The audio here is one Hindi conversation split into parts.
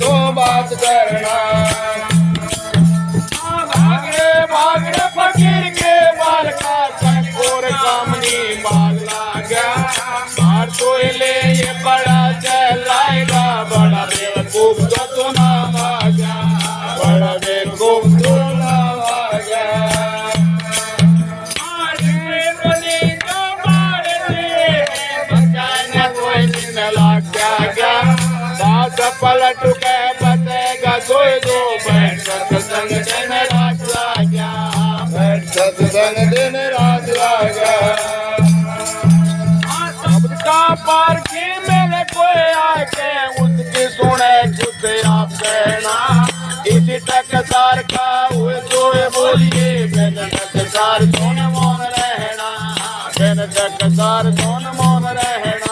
तो बात करना। हाँ, भागड़े भागड़े फकीर के माल का और कामनी माल लागा। मार तो ले, ये बड़ा चलाएगा बड़ा बेवकूफ़ तो तू ना भागा बड़ा बेवकूफ़ तू ना भागा Yeah. पलट के बतेगा कोई दो बैठ सत्संग दिन रात लाग्या। बैठ सत्संग दिन रात लाग्या। शब्द का पार की मेरे कोई आके उसकी सुने खुद आप कहना। टकसार का हुए जोए बोलिए, बिन टकसार कौन मौन रहना? बिन टकसार कौन मौन रहना?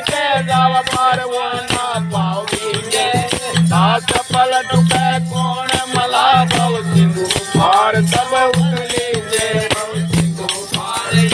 कोई जाए के जाव पार वो ना पाव दीजिए हाथ पलट पे कौन मला भव सिंधु पार सब उतली जे भव सिंधु पार